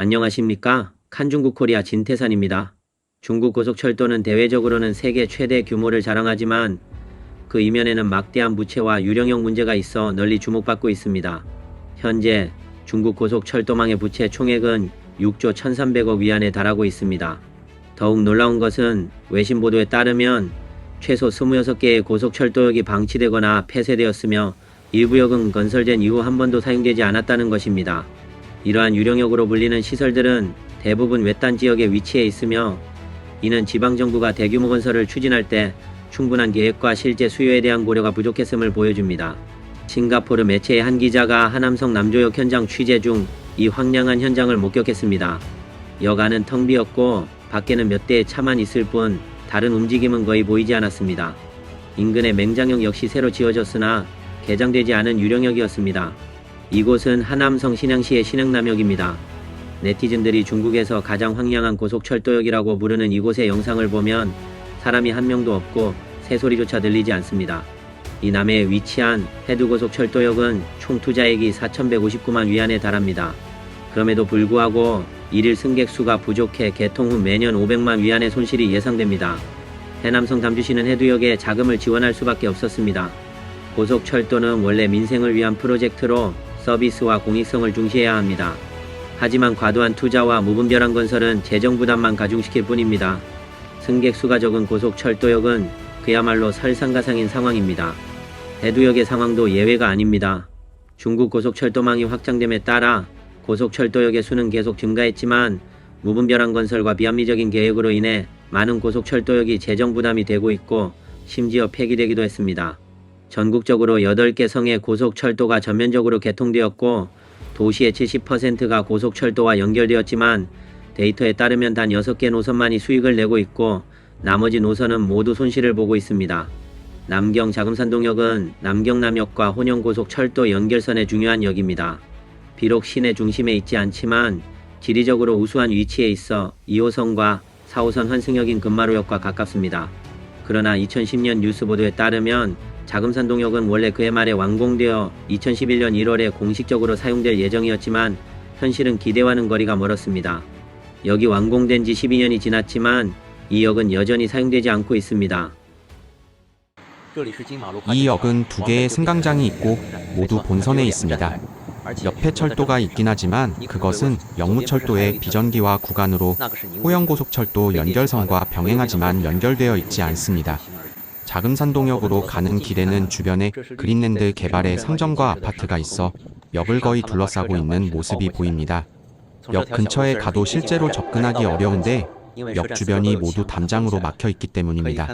안녕하십니까? 칸중국 코리아 진태산입니다. 중국 고속철도는 대외적으로는 세계 최대 규모를 자랑하지만 그 이면에는 막대한 부채와 유령형 문제가 있어 널리 주목받고 있습니다. 현재 중국 고속철도망의 부채 총액은 6조 1,300억 위안에 달하고 있습니다. 더욱 놀라운 것은 외신 보도에 따르면 최소 26개의 고속철도역이 방치되거나 폐쇄되었으며 일부 역은 건설된 이후 한 번도 사용되지 않았다는 것입니다. 이러한 유령역으로 불리는 시설들은 대부분 외딴 지역에 위치해 있으며 이는 지방정부가 대규모 건설을 추진할 때 충분한 계획과 실제 수요에 대한 고려가 부족했음을 보여줍니다. 싱가포르 매체의 한 기자가 하남성 남조역 현장 취재 중 이 황량한 현장을 목격했습니다. 역 안은 텅 비었고 밖에는 몇 대의 차만 있을 뿐 다른 움직임은 거의 보이지 않았습니다. 인근의 맹장역 역시 새로 지어졌으나 개장되지 않은 유령역이었습니다. 이곳은 하남성 신양시의 신흥남역입니다. 네티즌들이 중국에서 가장 황량한 고속철도역이라고 부르는 이곳의 영상을 보면 사람이 한 명도 없고 새소리조차 들리지 않습니다. 이 남해에 위치한 해두고속철도역은 총 투자액이 4,159만 위안에 달합니다. 그럼에도 불구하고 일일 승객 수가 부족해 개통 후 매년 500만 위안의 손실이 예상됩니다. 해남성 담주시는 해두역에 자금을 지원할 수밖에 없었습니다. 고속철도는 원래 민생을 위한 프로젝트로 서비스와 공익성을 중시해야 합니다. 하지만 과도한 투자와 무분별한 건설은 재정 부담만 가중시킬 뿐입니다. 승객 수가 적은 고속철도역은 그야말로 설상가상인 상황입니다. 해두역의 상황도 예외가 아닙니다. 중국 고속철도망이 확장됨에 따라 고속철도역의 수는 계속 증가했지만 무분별한 건설과 비합리적인 계획으로 인해 많은 고속철도역이 재정 부담이 되고 있고 심지어 폐기되기도 했습니다. 전국적으로 8개 성의 고속철도가 전면적으로 개통되었고 도시의 70%가 고속철도와 연결되었지만 데이터에 따르면 단 6개 노선만이 수익을 내고 있고 나머지 노선은 모두 손실을 보고 있습니다. 남경 자금산동역은 남경남역과 혼영고속철도 연결선의 중요한 역입니다. 비록 시내 중심에 있지 않지만 지리적으로 우수한 위치에 있어 2호선과 4호선 환승역인 금마로역과 가깝습니다. 그러나 2010년 뉴스 보도에 따르면 자금산동역은 원래 그해 말에 완공되어 2011년 1월에 공식적으로 사용될 예정이었지만 현실은 기대와는 거리가 멀었습니다. 역이 완공된 지 12년이 지났지만 이 역은 여전히 사용되지 않고 있습니다. 이 역은 두 개의 승강장이 있고 모두 본선에 있습니다. 옆에 철도가 있긴 하지만 그것은 영무철도의 비전기화 구간으로 호영고속철도 연결선과 병행하지만 연결되어 있지 않습니다. 자금산동역으로 가는 길에는 주변에 그린랜드 개발의 상점과 아파트가 있어 역을 거의 둘러싸고 있는 모습이 보입니다. 역 근처에 가도 실제로 접근하기 어려운데 역 주변이 모두 담장으로 막혀 있기 때문입니다.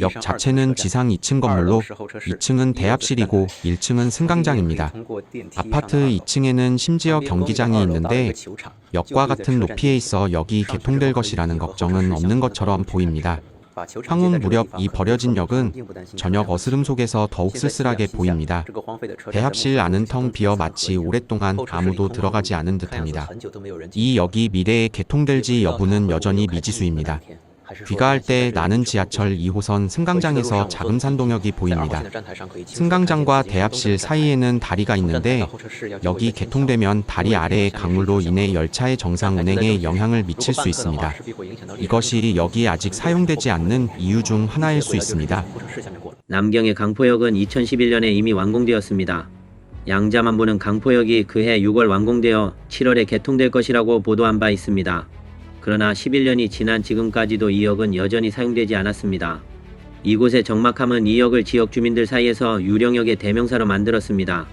역 자체는 지상 2층 건물로 2층은 대합실이고 1층은 승강장입니다. 아파트 2층에는 심지어 경기장이 있는데 역과 같은 높이에 있어 역이 개통될 것이라는 걱정은 없는 것처럼 보입니다. 향후 무렵 이 버려진 역은 저녁 어스름 속에서 더욱 쓸쓸하게 보입니다. 대합실 안은 텅 비어 마치 오랫동안 아무도 들어가지 않은 듯합니다. 이 역이 미래에 개통될지 여부는 여전히 미지수입니다. 귀가할 때 나는 지하철 2호선 승강장에서 자금산동역이 보입니다. 승강장과 대합실 사이에는 다리가 있는데 역이 개통되면 다리 아래의 강물로 인해 열차의 정상 운행에 영향을 미칠 수 있습니다. 이것이 역이 아직 사용되지 않는 이유 중 하나일 수 있습니다. 남경의 강포역은 2011년에 이미 완공되었습니다. 양자만보는 강포역이 그해 6월 완공되어 7월에 개통될 것이라고 보도한 바 있습니다. 그러나 11년이 지난 지금까지도 이 역은 여전히 사용되지 않았습니다. 이곳의 적막함은 이 역을 지역 주민들 사이에서 유령역의 대명사로 만들었습니다.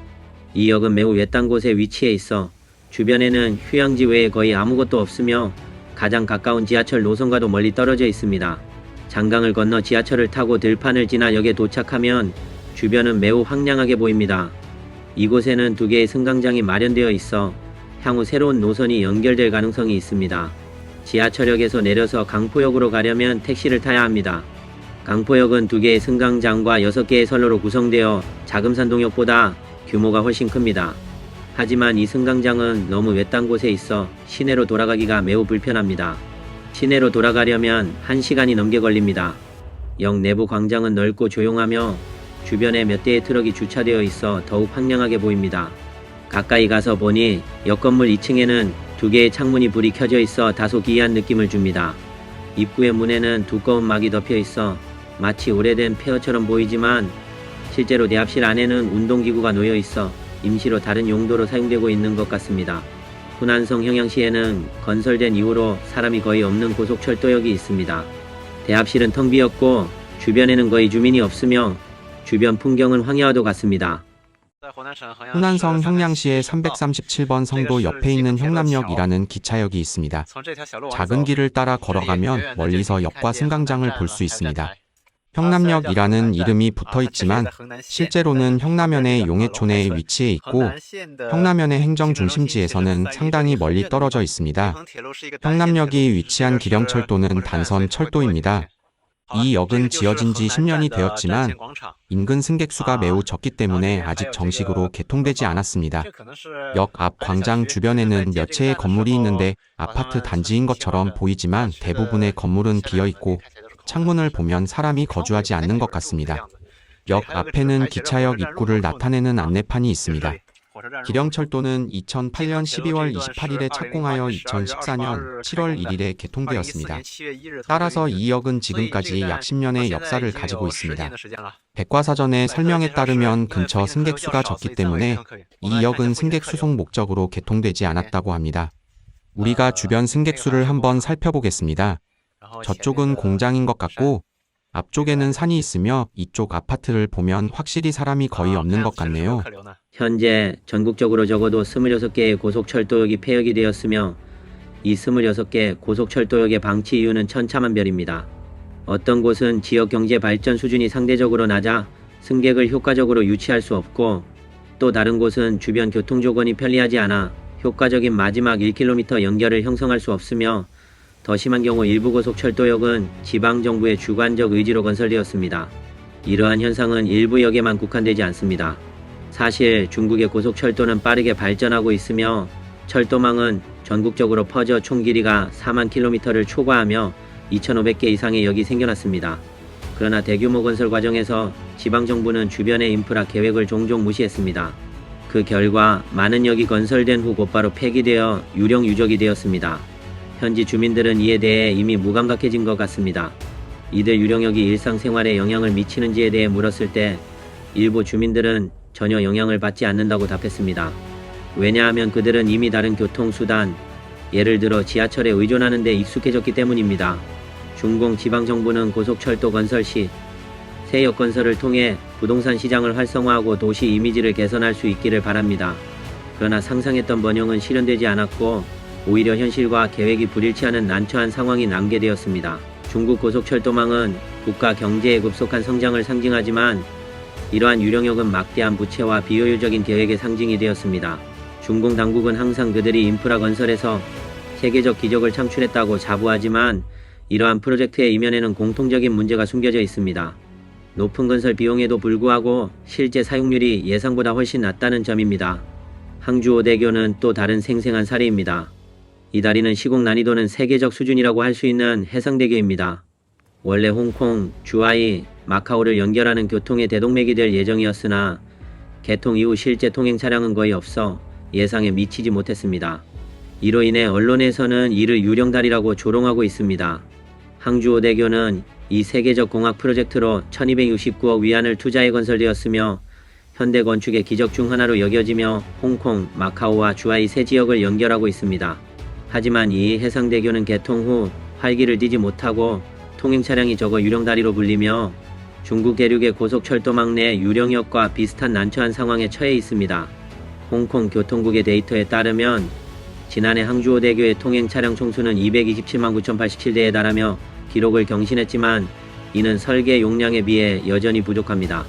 이 역은 매우 외딴 곳에 위치해 있어 주변에는 휴양지 외에 거의 아무것도 없으며 가장 가까운 지하철 노선과도 멀리 떨어져 있습니다. 장강을 건너 지하철을 타고 들판을 지나 역에 도착하면 주변은 매우 황량하게 보입니다. 이곳에는 두 개의 승강장이 마련되어 있어 향후 새로운 노선이 연결될 가능성이 있습니다. 지하철역에서 내려서 강포역으로 가려면 택시를 타야 합니다. 강포역은 두 개의 승강장과 여섯 개의 선로로 구성되어 자금산동역보다 규모가 훨씬 큽니다. 하지만 이 승강장은 너무 외딴 곳에 있어 시내로 돌아가기가 매우 불편합니다. 시내로 돌아가려면 1시간이 넘게 걸립니다. 역 내부 광장은 넓고 조용하며 주변에 몇 대의 트럭이 주차되어 있어 더욱 황량하게 보입니다. 가까이 가서 보니 역 건물 2층에는 두 개의 창문이 불이 켜져 있어 다소 기이한 느낌을 줍니다. 입구의 문에는 두꺼운 막이 덮여 있어 마치 오래된 폐허처럼 보이지만 실제로 내압실 안에는 운동기구가 놓여 있어 임시로 다른 용도로 사용되고 있는 것 같습니다. 후난성 형양시에는 건설된 이후로 사람이 거의 없는 고속철도역이 있습니다. 대합실은 텅 비었고 주변에는 거의 주민이 없으며 주변 풍경은 황야와도 같습니다. 후난성 형량시의 337번 성도 옆에 있는 형남역이라는 기차역이 있습니다. 작은 길을 따라 걸어가면 멀리서 역과 승강장을 볼 수 있습니다. 형남역이라는 이름이 붙어 있지만 실제로는 형남현의 용해촌에 위치해 있고 형남현의 행정 중심지에서는 상당히 멀리 떨어져 있습니다. 형남역이 위치한 기령철도는 단선 철도입니다. 이 역은 지어진 지 10년이 되었지만 인근 승객수가 매우 적기 때문에 아직 정식으로 개통되지 않았습니다. 역 앞 광장 주변에는 몇 채의 건물이 있는데 아파트 단지인 것처럼 보이지만 대부분의 건물은 비어 있고 창문을 보면 사람이 거주하지 않는 것 같습니다. 역 앞에는 기차역 입구를 나타내는 안내판이 있습니다. 기령철도는 2008년 12월 28일에 착공하여 2014년 7월 1일에 개통되었습니다. 따라서 이 역은 지금까지 약 10년의 역사를 가지고 있습니다. 백과사전의 설명에 따르면 근처 승객수가 적기 때문에 이 역은 승객 수송 목적으로 개통되지 않았다고 합니다. 우리가 주변 승객수를 한번 살펴보겠습니다. 저쪽은 공장인 것 같고 앞쪽에는 산이 있으며 이쪽 아파트를 보면 확실히 사람이 거의 없는 것 같네요. 현재 전국적으로 적어도 26개의 고속철도역이 폐역이 되었으며 이 26개 고속철도역의 방치 이유는 천차만별입니다. 어떤 곳은 지역 경제 발전 수준이 상대적으로 낮아 승객을 효과적으로 유치할 수 없고 또 다른 곳은 주변 교통 조건이 편리하지 않아 효과적인 마지막 1km 연결을 형성할 수 없으며 더 심한 경우 일부 고속철도역은 지방정부의 주관적 의지로 건설되었습니다. 이러한 현상은 일부 역에만 국한되지 않습니다. 사실 중국의 고속철도는 빠르게 발전하고 있으며 철도망은 전국적으로 퍼져 총 길이가 4만 킬로미터를 초과하며 2,500개 이상의 역이 생겨났습니다. 그러나 대규모 건설 과정에서 지방정부는 주변의 인프라 계획을 종종 무시했습니다. 그 결과 많은 역이 건설된 후 곧바로 폐기되어 유령 유적이 되었습니다. 현지 주민들은 이에 대해 이미 무감각해진 것 같습니다. 이들 유령역이 일상생활에 영향을 미치는지에 대해 물었을 때 일부 주민들은 전혀 영향을 받지 않는다고 답했습니다. 왜냐하면 그들은 이미 다른 교통수단, 예를 들어 지하철에 의존하는 데 익숙해졌기 때문입니다. 중공 지방정부는 고속철도 건설 시 새역 건설을 통해 부동산 시장을 활성화하고 도시 이미지를 개선할 수 있기를 바랍니다. 그러나 상상했던 번영은 실현되지 않았고 오히려 현실과 계획이 불일치하는 난처한 상황이 남게 되었습니다. 중국 고속철도망은 국가 경제의 급속한 성장을 상징하지만 이러한 유령역은 막대한 부채와 비효율적인 계획의 상징이 되었습니다. 중공 당국은 항상 그들이 인프라 건설에서 세계적 기적을 창출했다고 자부하지만 이러한 프로젝트의 이면에는 공통적인 문제가 숨겨져 있습니다. 높은 건설 비용에도 불구하고 실제 사용률이 예상보다 훨씬 낮다는 점입니다. 항주 오대교는 또 다른 생생한 사례입니다. 이 다리는 시공 난이도는 세계적 수준이라고 할 수 있는 해상대교입니다. 원래 홍콩, 주하이, 마카오를 연결하는 교통의 대동맥이 될 예정이었으나 개통 이후 실제 통행 차량은 거의 없어 예상에 미치지 못했습니다. 이로 인해 언론에서는 이를 유령다리라고 조롱하고 있습니다. 항주오대교는 이 세계적 공학 프로젝트로 1269억 위안을 투자해 건설되었으며 현대 건축의 기적 중 하나로 여겨지며 홍콩, 마카오와 주하이 세 지역을 연결하고 있습니다. 하지만 이 해상대교는 개통 후 활기를 띠지 못하고 통행 차량이 적어 유령다리로 불리며 중국 대륙의 고속철도망 내 유령역과 비슷한 난처한 상황에 처해 있습니다. 홍콩 교통국의 데이터에 따르면 지난해 항주오대교의 통행 차량 총수는 227만 9,087대에 달하며 기록을 경신했지만 이는 설계 용량에 비해 여전히 부족합니다.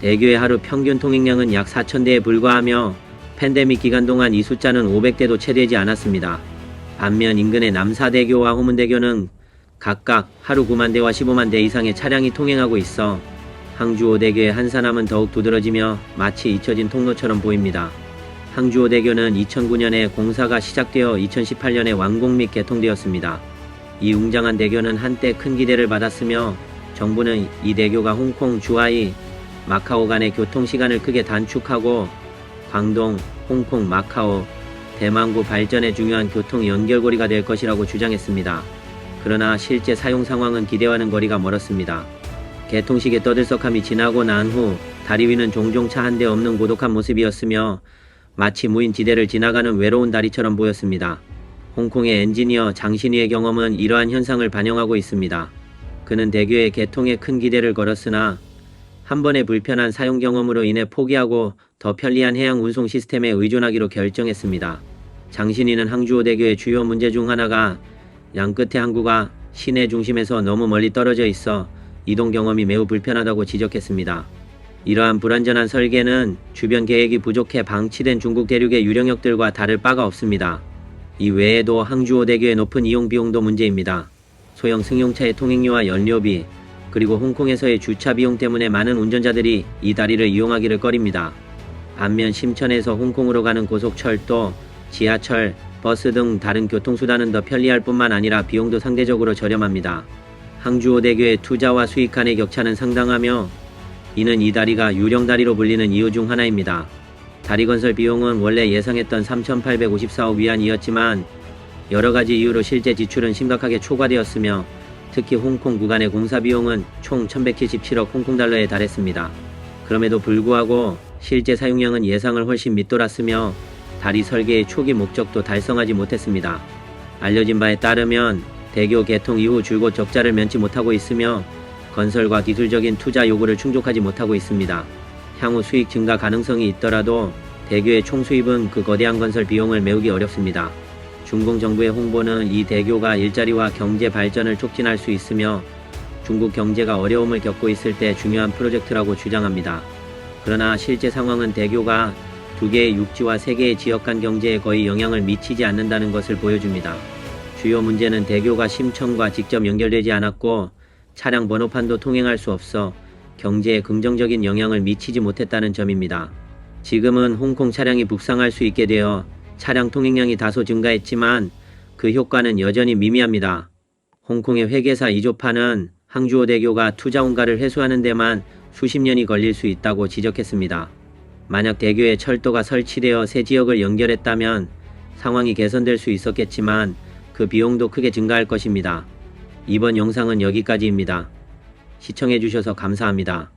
대교의 하루 평균 통행량은 약 4,000대에 불과하며 팬데믹 기간 동안 이 숫자는 500대도 채 되지 않았습니다. 반면 인근의 남사대교와 호문대교는 각각 하루 9만 대와 15만 대 이상의 차량이 통행하고 있어 항주오대교의 한산함은 더욱 두드러지며 마치 잊혀진 통로처럼 보입니다. 항주오대교는 2009년에 공사가 시작되어 2018년에 완공 및 개통되었습니다. 이 웅장한 대교는 한때 큰 기대를 받았으며 정부는 이 대교가 홍콩, 주하이, 마카오 간의 교통 시간을 크게 단축하고 광동, 홍콩, 마카오, 대망구 발전에 중요한 교통 연결고리가 될 것이라고 주장했습니다. 그러나 실제 사용 상황은 기대와는 거리가 멀었습니다. 개통식의 떠들썩함이 지나고 난 후 다리 위는 종종 차 한 대 없는 고독한 모습이었으며 마치 무인 지대를 지나가는 외로운 다리처럼 보였습니다. 홍콩의 엔지니어 장신희의 경험은 이러한 현상을 반영하고 있습니다. 그는 대교의 개통에 큰 기대를 걸었으나 한 번의 불편한 사용 경험으로 인해 포기하고 더 편리한 해양 운송 시스템에 의존하기로 결정했습니다. 장신희는 항주호 대교의 주요 문제 중 하나가 양끝의 항구가 시내 중심에서 너무 멀리 떨어져 있어 이동 경험이 매우 불편하다고 지적했습니다. 이러한 불완전한 설계는 주변 계획이 부족해 방치된 중국 대륙의 유령역들과 다를 바가 없습니다. 이 외에도 항주호 대교의 높은 이용 비용도 문제입니다. 소형 승용차의 통행료와 연료비, 그리고 홍콩에서의 주차 비용 때문에 많은 운전자들이 이 다리를 이용하기를 꺼립니다. 반면 심천에서 홍콩으로 가는 고속철도, 지하철, 버스 등 다른 교통수단은 더 편리할 뿐만 아니라 비용도 상대적으로 저렴합니다. 항주호 대교의 투자와 수익 간의 격차는 상당하며 이는 이 다리가 유령 다리로 불리는 이유 중 하나입니다. 다리 건설 비용은 원래 예상했던 3,854억 위안이었지만 여러 가지 이유로 실제 지출은 심각하게 초과되었으며 특히 홍콩 구간의 공사 비용은 총 1,177억 홍콩 달러에 달했습니다. 그럼에도 불구하고 실제 사용량은 예상을 훨씬 밑돌았으며 다리 설계의 초기 목적도 달성하지 못했습니다. 알려진 바에 따르면 대교 개통 이후 줄곧 적자를 면치 못하고 있으며 건설과 기술적인 투자 요구를 충족하지 못하고 있습니다. 향후 수익 증가 가능성이 있더라도 대교의 총 수입은 그 거대한 건설 비용을 메우기 어렵습니다. 중국 정부의 홍보는 이 대교가 일자리와 경제 발전을 촉진할 수 있으며 중국 경제가 어려움을 겪고 있을 때 중요한 프로젝트라고 주장합니다. 그러나 실제 상황은 대교가 두 개의 육지와 세 개의 지역 간 경제에 거의 영향을 미치지 않는다는 것을 보여줍니다. 주요 문제는 대교가 심천과 직접 연결되지 않았고 차량 번호판도 통행할 수 없어 경제에 긍정적인 영향을 미치지 못했다는 점입니다. 지금은 홍콩 차량이 북상할 수 있게 되어 차량 통행량이 다소 증가했지만 그 효과는 여전히 미미합니다. 홍콩의 회계사 이조파는 항주호 대교가 투자 원가를 회수하는 데만 수십 년이 걸릴 수 있다고 지적했습니다. 만약 대교에 철도가 설치되어 새 지역을 연결했다면 상황이 개선될 수 있었겠지만 그 비용도 크게 증가할 것입니다. 이번 영상은 여기까지입니다. 시청해주셔서 감사합니다.